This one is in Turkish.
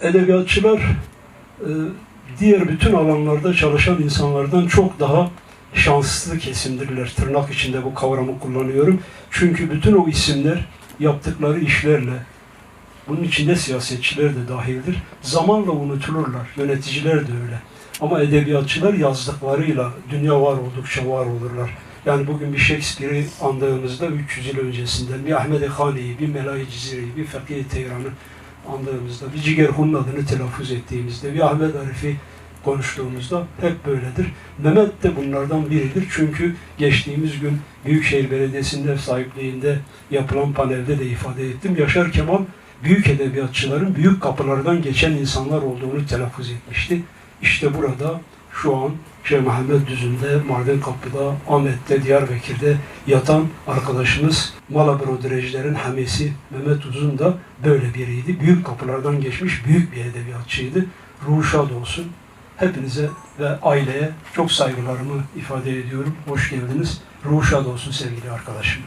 edebiyatçılar e, diğer bütün alanlarda çalışan insanlardan çok daha şanslı kesimdirler. Tırnak içinde bu kavramı kullanıyorum. Çünkü bütün o isimler yaptıkları işlerle, bunun içinde siyasetçiler de dahildir, zamanla unutulurlar. Yöneticiler de öyle. Ama edebiyatçılar yazdıklarıyla dünya var oldukça var olurlar. Yani bugün bir Shakespeare'i andığımızda 300 yıl öncesinden, bir Ahmet Khani'yi, bir Melayi Cizre'yi, bir Fakih Teyran'ı andığımızda, bir Cigerhun'un adını telaffuz ettiğimizde, bir Ahmet Arif'i konuştuğumuzda hep böyledir. Mehmet de bunlardan biridir. Çünkü geçtiğimiz gün Büyükşehir Belediyesi'nin ev sahipliğinde yapılan panelde de ifade ettim. Yaşar Kemal büyük edebiyatçıların büyük kapılardan geçen insanlar olduğunu telaffuz etmişti. İşte burada şu an Şeyh Mehmet Düzü'nde, Mardin Kapı'da, Ahmet'te, Diyarbakır'da yatan arkadaşımız Malabro Direcilerin hamisi Mehmet Uzun da böyle biriydi. Büyük kapılardan geçmiş büyük bir edebiyatçıydı. Ruhu şad olsun. Hepinize ve aileye çok saygılarımı ifade ediyorum. Hoş geldiniz. Ruhu şad olsun sevgili arkadaşım.